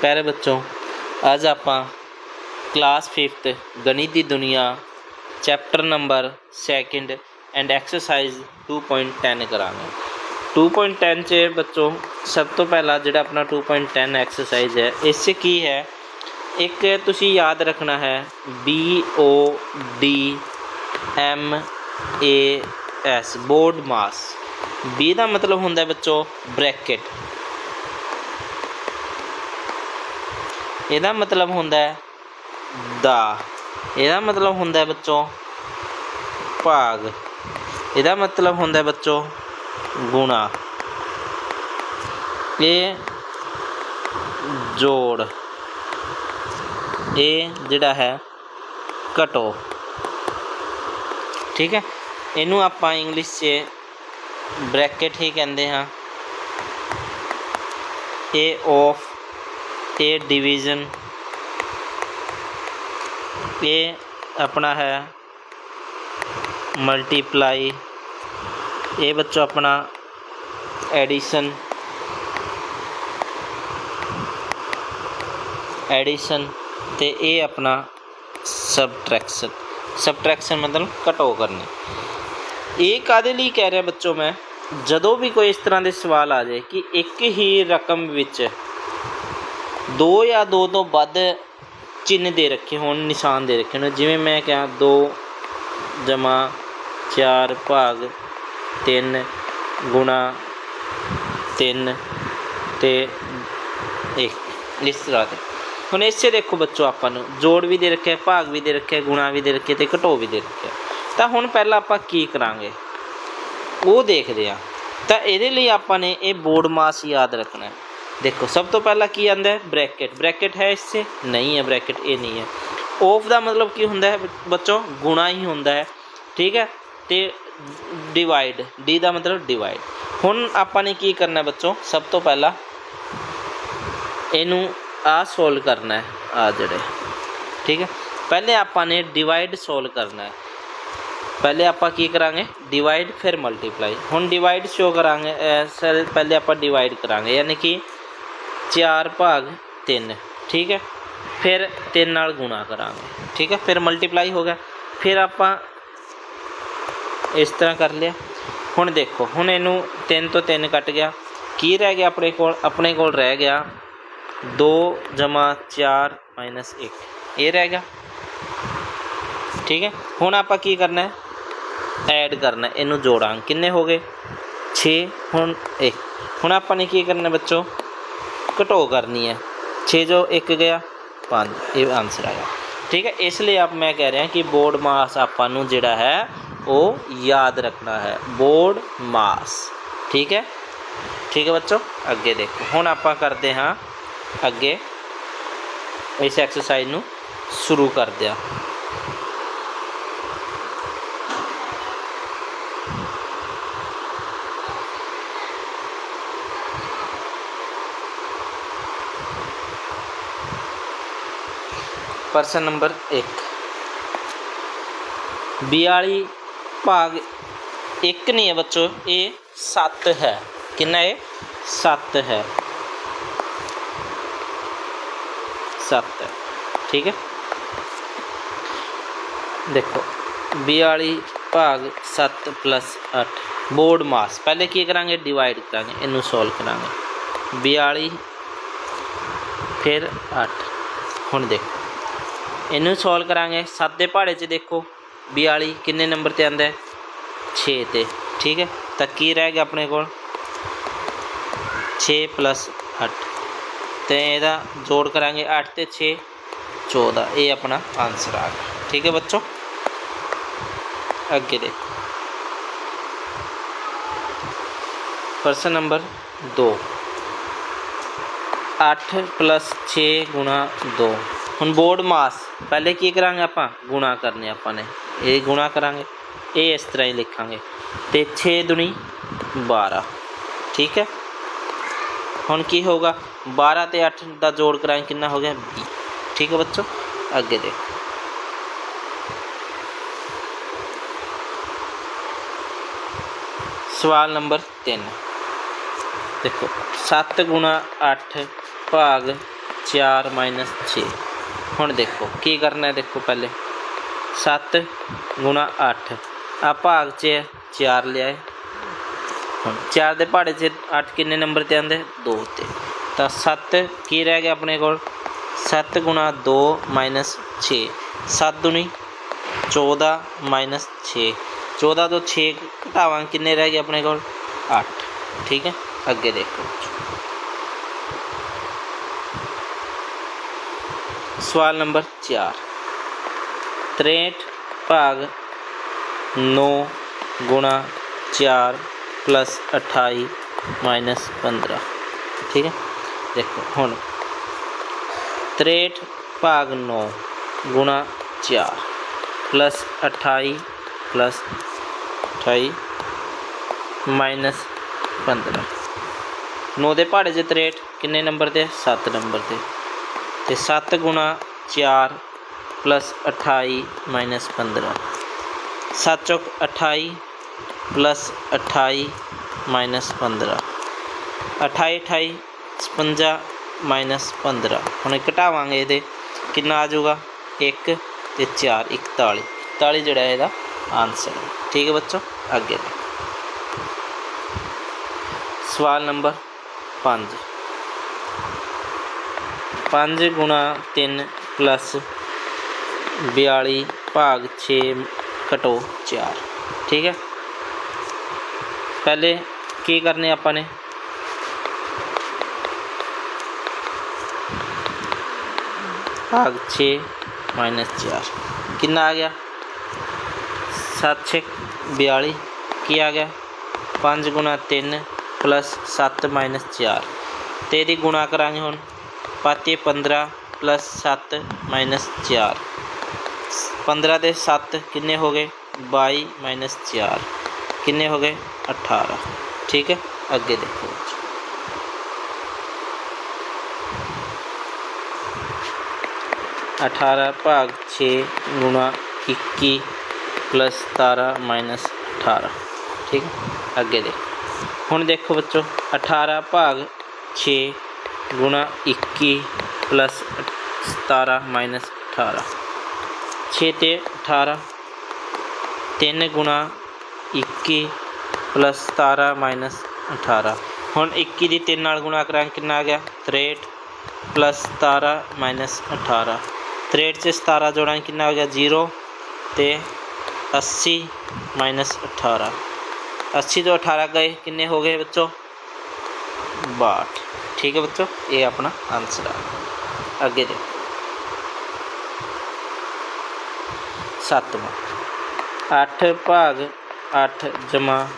ਪਿਆਰੇ ਬੱਚੋ, ਅੱਜ ਆਪਾਂ ਕਲਾਸ 5th ਗਣਿਤ ਦੀ ਦੁਨੀਆ chapter number 2nd and exercise 2.10 ਕਰਾਂਗੇ। 2.10 ਚ ਬੱਚੋ, ਸਭ ਤੋਂ ਪਹਿਲਾਂ ਜਿਹੜਾ ਆਪਣਾ 2.10 ਐਕਸਰਸਾਈਜ਼ ਹੈ, ਇਸ 'ਚ ਕੀ ਹੈ? ਇੱਕ ਤੁਸੀਂ ਯਾਦ ਰੱਖਣਾ ਹੈ, B O D M A S, BODMAS. B ਦਾ ਮਤਲਬ ਹੁੰਦਾ ਹੈ ਬੱਚੋ, ਬ੍ਰੈਕਟ। ਇਹਦਾ ਮਤਲਬ ਹੁੰਦਾ ਹੈ ਦਾ। ਇਹਦਾ ਮਤਲਬ ਹੁੰਦਾ ਹੈ ਬੱਚੋ ਭਾਗ। ਇਹਦਾ ਮਤਲਬ ਹੁੰਦਾ ਹੈ ਬੱਚੋ ਗੁਣਾ। ਇਹ ਜੋੜ। ਇਹ ਜਿਹੜਾ ਹੈ ਘਟੋ। ਠੀਕ ਹੈ? ਇਹਨੂੰ ਆਪਾਂ ਇੰਗਲਿਸ਼ 'ਚ ਬ੍ਰੈਕਟ ਹੀ ਕਹਿੰਦੇ ਹਾਂ। ਇਹ ਆਫ ਇਹ ਡਿਵੀਜ਼ਨ ਇਹ ਆਪਣਾ ਹੈ ਮਲਟੀਪਲਾਈ ਇਹ ਬੱਚੋ ਆਪਣਾ ਐਡੀਸ਼ਨ ਐਡੀਸ਼ਨ ਤੇ ਇਹ ਆਪਣਾ ਸਬਟ੍ਰੈਕਸ਼ਨ ਸਬਟ੍ਰੈਕਸ਼ਨ ਮਤਲਬ ਘਟੋ ਕਰਨੀ। ਇਹ ਕਾਦੇ ਲਈ ਕਹਿ ਰਿਹਾ ਬੱਚੋ ਮੈਂ? ਜਦੋਂ ਵੀ ਕੋਈ ਇਸ ਤਰ੍ਹਾਂ ਦੇ ਸਵਾਲ ਆ ਜਾਏ ਕਿ ਇੱਕ ਹੀ ਰਕਮ ਵਿੱਚ ਦੋ ਜਾਂ ਦੋ ਤੋਂ ਵੱਧ ਚਿੰਨ੍ਹ ਦੇ ਰੱਖੇ ਹੋਣ, ਨਿਸ਼ਾਨ ਦੇ ਰੱਖੇ ਹੋਣ। ਜਿਵੇਂ ਮੈਂ ਕਿਹਾ 2 ਜਮਾ 4 ਭਾਗ 3 ਗੁਣਾ 3 ਤੇ 1 ਇਸ ਤਰ੍ਹਾਂ ਦੇ। ਹੁਣ ਇਸੇ ਦੇਖੋ ਬੱਚੋ ਆਪਾਂ ਨੂੰ, ਜੋੜ ਵੀ ਦੇ ਰੱਖਿਆ, ਭਾਗ ਵੀ ਦੇ ਰੱਖਿਆ, ਗੁਣਾ ਵੀ ਦੇ ਰੱਖਿਆ ਤੇ ਘਟੋ ਵੀ ਦੇ ਰੱਖਿਆ। ਤਾਂ ਹੁਣ ਪਹਿਲਾਂ ਆਪਾਂ ਕੀ ਕਰਾਂਗੇ? ਉਹ ਦੇਖਦੇ ਆ ਤਾਂ ਇਹਦੇ ਲਈ ਆਪਾਂ ਨੇ ਇਹ ਬੋਰਡ ਮਾਸ ਯਾਦ ਰੱਖਣਾ ਹੈ। ਦੇਖੋ, ਸਭ ਤੋਂ ਪਹਿਲਾਂ ਕੀ ਆਂਦਾ ਹੈ? ਬ੍ਰੈਕਟ। ਬ੍ਰੈਕਟ ਹੈ ਇਸ? 'ਚ ਨਹੀਂ ਹੈ ਬ੍ਰੈਕਟ, ਇਹ ਨਹੀਂ ਹੈ। ਆਫ ਦਾ ਮਤਲਬ ਕੀ ਹੁੰਦਾ ਹੈ ਬੱਚੋ? ਗੁਣਾ ਹੀ ਹੁੰਦਾ ਹੈ। ਠੀਕ ਹੈ? ਤੇ ਡਿਵਾਈਡ ਡੀ ਦਾ ਮਤਲਬ ਡਿਵਾਈਡ ਹੁਣ ਆਪਾਂ ਨੇ ਕੀ ਕਰਨਾ ਹੈ ਬੱਚੋ? ਸਭ ਤੋਂ ਪਹਿਲਾਂ ਇਹਨੂੰ ਆ ਸੋਲਵ ਕਰਨਾ ਹੈ ਆ ਜਿਹੜੇ। ਠੀਕ ਹੈ? ਪਹਿਲੇ ਆਪਾਂ ਨੇ ਡਿਵਾਈਡ ਸੋਲਵ ਕਰਨਾ ਹੈ। ਪਹਿਲੇ ਆਪਾਂ ਕੀ ਕਰਾਂਗੇ? ਡਿਵਾਈਡ ਫਿਰ ਮਲਟੀਪਲਾਈ ਹੁਣ ਡਿਵਾਈਡ ਸ਼ੋ ਕਰਾਂਗੇ ਸਰ, ਪਹਿਲੇ ਆਪਾਂ ਡਿਵਾਈਡ ਕਰਾਂਗੇ। ਯਾਨੀ ਕਿ 4 ਭਾਗ 3 ਠੀਕ ਹੈ? ਫਿਰ 3 ਨਾਲ ਗੁਣਾ ਕਰਾਂਗੇ, ਠੀਕ ਹੈ? ਫਿਰ ਮਲਟੀਪਲਾਈ ਹੋ ਗਿਆ। ਫਿਰ ਆਪਾਂ ਇਸ ਤਰ੍ਹਾਂ ਕਰ ਲਿਆ। ਹੁਣ ਦੇਖੋ, ਹੁਣ ਇਹਨੂੰ 3 ਤੋਂ 3 ਕੱਟ ਗਿਆ। ਕੀ ਰਹਿ ਗਿਆ ਆਪਣੇ ਕੋਲ? ਆਪਣੇ ਕੋਲ ਰਹਿ ਗਿਆ 2 ਜਮਾ 4 ਮਾਈਨਸ 1 ਇਹ ਰਹਿ ਗਿਆ। ਠੀਕ ਹੈ? ਹੁਣ ਆਪਾਂ ਕੀ ਕਰਨਾ ਹੈ? ਐਡ ਕਰਨਾ ਇਹਨੂੰ ਜੋੜਾਂਗੇ। ਕਿੰਨੇ ਹੋ ਗਏ? 6 ਹੁਣ 1 ਹੁਣ ਆਪਾਂ ਨੇ ਕੀ ਕਰਨਾ ਬੱਚੋ? ਘਟੋ ਕਰਨੀ ਹੈ। 6 ਜੋ 1 ਗਿਆ 5 ਇਹ ਆਨਸਰ ਆਇਆ। ਠੀਕ ਹੈ, ਇਸ ਲਈ ਆਪ ਮੈਂ ਕਹਿ ਰਿਹਾ ਕਿ ਬੋਰਡ ਮਾਸ ਆਪਾਂ ਨੂੰ ਜਿਹੜਾ ਹੈ, ਉਹ ਯਾਦ ਰੱਖਣਾ ਹੈ। BODMAS. ਠੀਕ ਹੈ? ਠੀਕ ਹੈ ਬੱਚੋ? ਅੱਗੇ ਦੇਖੋ। ਹੁਣ ਆਪਾਂ ਕਰਦੇ ਹਾਂ, ਅੱਗੇ ਇਸ ਐਕਸਰਸਾਈਜ਼ ਨੂੰ ਸ਼ੁਰੂ ਕਰਦੇ ਹਾਂ। ਪ੍ਰਸ਼ਨ ਨੰਬਰ 1 42 ਭਾਗ 1 ਨਹੀਂ ਹੈ ਬੱਚੋ, ਇਹ 7 ਹੈ। ਕਿੰਨਾ ਹੈ? 7 ਹੈ। 7 ਹੈ। ਠੀਕ ਹੈ। ਦੇਖੋ 42 ਭਾਗ 7 ਪਲੱਸ 8 ਬੋਰਡ ਮਾਸ। ਪਹਿਲੇ ਕੀ ਕਰਾਂਗੇ? ਡਿਵਾਈਡ ਕਰਾਂਗੇ। ਇਹਨੂੰ ਸੋਲਵ ਕਰਾਂਗੇ। 42 ਫਿਰ 8 ਹੁਣ ਦੇਖੋ। ਇਹਨੂੰ ਸੋਲਵ ਕਰਾਂਗੇ 7 ਦੇ ਪਹਾੜੇ 'ਚ ਦੇਖੋ 42 ਕਿੰਨੇ ਨੰਬਰ ਤੇ ਆਂਦਾ ਹੈ 6 ਤੇ ਠੀਕ ਹੈ ਤਾਂ ਕੀ ਰਹਿ ਗਿਆ ਆਪਣੇ ਕੋਲ 6 8 ਤੇ ਇਹਦਾ ਜੋੜ ਕਰਾਂਗੇ 8 ਤੇ 6 14 ਇਹ ਆਪਣਾ ਆਨਸਰ ਆ ਗਿਆ ਠੀਕ ਹੈ ਬੱਚੋ ਅੱਗੇ ਦੇ ਪ੍ਰਸ਼ਨ ਨੰਬਰ 2 8 6 ਗੁਣਾ 2 ਹੁਣ ਬੋਰਡ ਮਾਸ ਪਹਿਲੇ ਕੀ ਕਰਾਂਗੇ ਆਪਾਂ ਗੁਣਾ ਕਰਨੇ ਆਪਾਂ ਨੇ ਇਹ ਗੁਣਾ ਕਰਾਂਗੇ ਇਹ ਇਸ ਤਰ੍ਹਾਂ ਹੀ ਲਿਖਾਂਗੇ ਤੇ 6 ਦੁਨੀ 12 ਠੀਕ ਹੈ ਹੁਣ ਕੀ ਹੋਗਾ 12 ਤੇ 8 ਦਾ ਜੋੜ ਕਰਾਂਗੇ ਕਿੰਨਾ ਹੋ ਗਿਆ 20 ਠੀਕ ਹੈ ਬੱਚੋ ਅੱਗੇ ਦੇਖੋ ਸਵਾਲ ਨੰਬਰ 3 ਦੇਖੋ 7 ਗੁਣਾ 8 ਭਾਗ 4 6 ਹੁਣ ਦੇਖੋ ਕੀ ਕਰਨਾ ਹੈ ਦੇਖੋ ਪਹਿਲੇ। 7 ਗੁਣਾ 8 ਆ ਭਾਗ 'ਚ 4 ਲਿਆਏ ਹੁਣ 4 ਦੇ ਪਹਾੜੇ 'ਚ 8 ਕਿੰਨੇ ਨੰਬਰ ਤੇ ਆਂਦੇ 2 ਤੇ। ਤਾਂ 7 ਕੀ ਰਹਿ ਗਿਆ ਆਪਣੇ ਕੋਲ? 7 ਗੁਣਾ 2 6 7 ਦੁਨੀ 14 6 14 ਤੋਂ 6 ਘਟਾਵਾਂ ਕਿੰਨੇ ਰਹਿ ਗਏ ਆਪਣੇ ਕੋਲ? 8 ਠੀਕ ਹੈ? ਅੱਗੇ ਦੇਖੋ। ਸਵਾਲ ਨੰਬਰ 4 63 ਭਾਗ 9 ਗੁਣਾ 4 ਪਲੱਸ 28 ਮਾਈਨਸ 15 ਠੀਕ ਹੈ? ਦੇਖੋ, ਹੁਣ। 63 ਭਾਗ 9 ਗੁਣਾ 4 ਪਲੱਸ 28 ਪਲੱਸ 28 ਮਾਈਨਸ 15 9 ਦੇ ਪਹਾੜੇ 'ਚ 63 ਕਿੰਨੇ ਨੰਬਰ ਤੇ? 7 ਨੰਬਰ ਤੇ। ਤੇ 7 ਗੁਣਾ 4 ਪਲੱਸ 28 ਮਾਈਨਸ 15 7 ਚੌਕ 28 ਪਲੱਸ 28 ਮਾਈਨਸ 15 28 28 56 ਮਾਈਨਸ 15 ਹੁਣ ਘਟਾਵਾਂਗੇ ਇਹਦੇ। ਕਿੰਨਾ ਆ ਜਾਊਗਾ? 1 ਤੇ 4 41 41 ਜਿਹੜਾ ਇਹਦਾ ਆਨਸਰ ਹੈ ਠੀਕ ਹੈ ਬੱਚੋ? ਅੱਗੇ। ਸਵਾਲ ਨੰਬਰ 5 5 ਗੁਣਾ 3 ਪਲੱਸ 42 ਭਾਗ 6 ਘਟੋ 4 ਠੀਕ ਹੈ? ਪਹਿਲੇ ਕੀ ਕਰਨੇ ਆਪਾਂ ਨੇ? ਭਾਗ 6 ਮਾਈਨਸ 4 ਕਿੰਨਾ ਆ ਗਿਆ? 7 6 42 ਕੀ ਆ ਗਿਆ? 5 ਗੁਣਾ 3 ਪਲੱਸ 7 ਮਾਈਨਸ 4 ਤੇ ਇਹਦੀ ਗੁਣਾ ਕਰਾਂਗੇ ਹੁਣ। ਪਾਤੇ 15 ਪਲੱਸ 7 ਮਾਈਨਸ 4 15 ਦੇ 7 ਕਿੰਨੇ ਹੋ ਗਏ 22 ਮਾਈਨਸ 4 ਕਿੰਨੇ ਹੋ ਗਏ 18 ਠੀਕ ਹੈ ਅੱਗੇ ਦੇਖੋ ਬੱਚੋ। ਅਠਾਰਾਂ ਭਾਗ 6 ਗੁਣਾ 21 ਪਲੱਸ 17 ਮਾਈਨਸ 18 ਠੀਕ ਹੈ ਅੱਗੇ ਦੇਖੋ ਹੁਣ ਦੇਖੋ ਬੱਚੋ 18 ਭਾਗ 6 ਗੁਣਾ 21 ਪਲੱਸ 17 ਮਾਈਨਸ 18 6 ਤੇ 18 3 ਗੁਣਾ 21 ਪਲੱਸ 17 ਮਾਈਨਸ 18 ਹੁਣ 21 ਦੀ 3 ਨਾਲ ਗੁਣਾ ਕਰਾਂਗੇ ਕਿੰਨਾ ਆ ਗਿਆ 63 ਪਲੱਸ 17 ਮਾਈਨਸ 18 63 ਚ 17 ਜੋੜਾਂਗੇ ਕਿੰਨਾ ਹੋ ਗਿਆ 0 ਤੇ 80 ਮਾਈਨਸ 18 80 ਤੋਂ 18 ਗਏ ਕਿੰਨੇ ਹੋ ਗਏ ਬੱਚੋ 62 ਠੀਕ ਹੈ ਬੱਚੋ, ਇਹ ਆਪਣਾ ਆਨਸਰ ਆ। ਅੱਗੇ ਦੇ ਸੱਤਵਾਂ। 8 ਭਾਗ 8 ਜਮਾ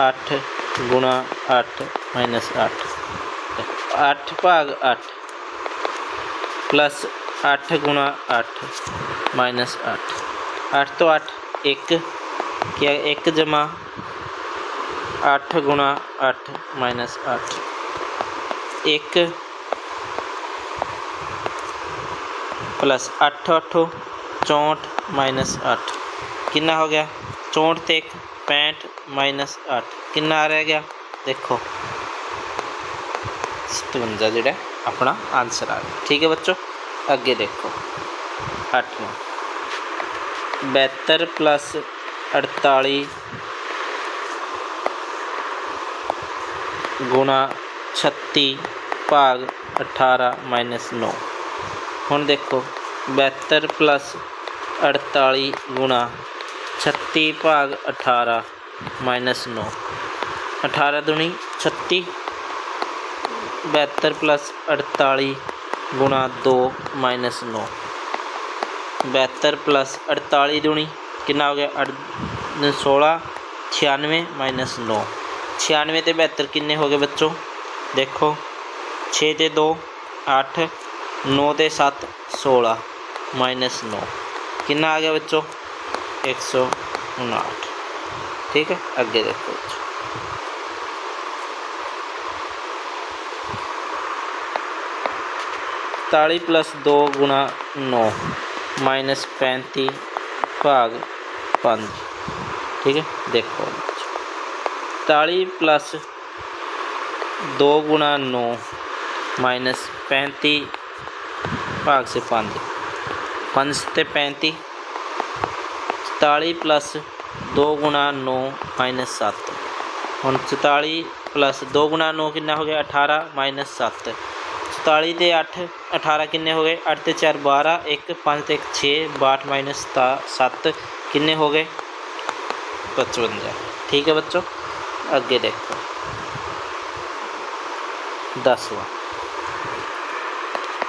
8 ਗੁਣਾ 8 ਮਾਈਨਸ 8 8 ਭਾਗ 8 ਪਲੱਸ 8 ਗੁਣਾ 8 ਮਾਈਨਸ 8 8 ਤੋਂ 8 1 ਕਿਆ ਹੈ 1 ਜਮਾ 8 ਗੁਣਾ 8 ਮਾਈਨਸ 8 1 ਪਲੱਸ 8 8 64 ਮਾਈਨਸ 8 ਕਿੰਨਾ ਹੋ ਗਿਆ 64 ਤੇ 1 65 ਮਾਈਨਸ 8 ਕਿੰਨਾ ਆ ਰਹਿ ਗਿਆ ਦੇਖੋ 57 ਜਿਹੜਾ ਆਪਣਾ ਆਨਸਰ ਆ ਗਿਆ ਠੀਕ ਹੈ ਬੱਚੋ ਅੱਗੇ ਦੇਖੋ 8ਵਾਂ 72 ਪਲੱਸ 48 ਗੁਣਾ 36 ਭਾਗ 18 ਮਾਈਨਸ 9 ਹੁਣ ਦੇਖੋ 72 ਪਲੱਸ 48 ਗੁਣਾ 36 ਭਾਗ 18 ਮਾਈਨਸ 9 18 ਦੁਣੀ 36 72 ਪਲੱਸ 48 ਗੁਣਾ 2 ਮਾਈਨਸ 9 72 ਪਲੱਸ 48 ਦੁਣੀ ਕਿੰਨਾ ਹੋ ਗਿਆ? ਅੜ- 16 96 ਮਾਈਨਸ 9 96 ਤੇ 72 ਕਿੰਨੇ ਹੋ ਗਏ ਬੱਚੋ? ਦੇਖੋ 6 ਤੇ 2 8 9 ਤੇ 7 16 ਮਾਈਨਸ 9 ਕਿੰਨਾ ਆ ਗਿਆ ਬੱਚੋ 159 ਠੀਕ ਹੈ? ਅੱਗੇ ਦੇਖੋ ਤਾਲੀ ਪਲੱਸ 2 ਗੁਣਾ 9 ਮਾਈਨਸ 35 ਭਾਗ 5 ਠੀਕ ਹੈ? ਦੇਖੋ 40 ਪਲੱਸ 2 ਗੁਣਾ 9 ਮਾਈਨਸ 35 ਭਾਗ ਸੇ 5 5 ਤੇ 35 44 ਪਲੱਸ 2 ਗੁਣਾ 9 ਮਾਈਨਸ 7 ਹੁਣ 44 ਪਲੱਸ 2 ਗੁਣਾ 9 ਕਿੰਨਾ ਹੋ ਗਿਆ? 18 ਮਾਈਨਸ 7 44 ਤੇ 8 18 ਕਿੰਨੇ ਹੋ ਗਏ? 8 ਤੇ 4 12 1 5 ਤੇ 1 6 62 ਮਾਈਨਸ 7 ਕਿੰਨੇ ਹੋ ਗਏ? 55 ਠੀਕ ਹੈ ਬੱਚੋ? ਅੱਗੇ ਦੇਖੋ। दसवा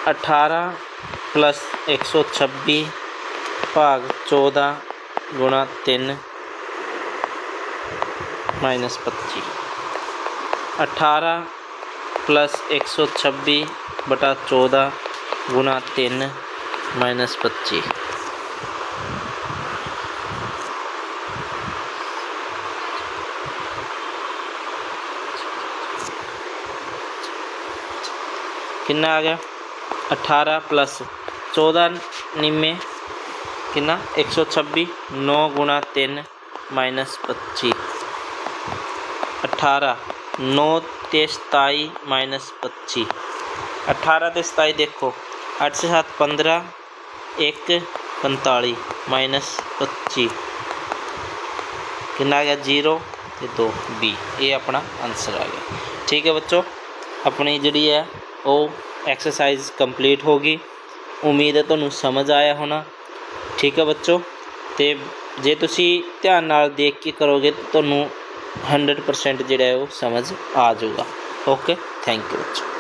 अठारह प्लस एक सौ छब्बीस भाग चौदह गुणा तीन माइनस पच्चीस। अठारह प्लस एक सौ छब्बीस बटा चौदह गुना तीन माइनस पच्चीस। कितना आ गया अट्ठारह प्लस चौदह निम्बे कितना एक सौ छब्बीस नौ गुणा तीन माइनस पच्चीस अट्ठारह नौ तेस्ताई माइनस पच्चीस अट्ठारह तेस्ताई देखो अठ से सात पंद्रह एक पंताली माइनस पच्चीस कितना आ गया ज़ीरो तो दो बी ये अपना आंसर आ गया ठीक है बच्चों अपनी जी है ਉਹ ਐਕਸਰਸਾਈਜ਼ ਕੰਪਲੀਟ ਹੋ ਗਈ। ਉਮੀਦ ਹੈ ਤੁਹਾਨੂੰ ਸਮਝ ਆਇਆ ਹੋਣਾ। ਠੀਕ ਹੈ ਬੱਚੋ? ਤੇ ਜੇ ਤੁਸੀਂ ਧਿਆਨ ਨਾਲ ਦੇਖ ਕੇ ਕਰੋਗੇ ਤਾਂ ਤੁਹਾਨੂੰ 100% ਜਿਹੜਾ ਹੈ ਉਹ ਸਮਝ ਆ ਜਾਊਗਾ। ਓਕੇ ਥੈਂਕ ਯੂ ਬੱਚੋ।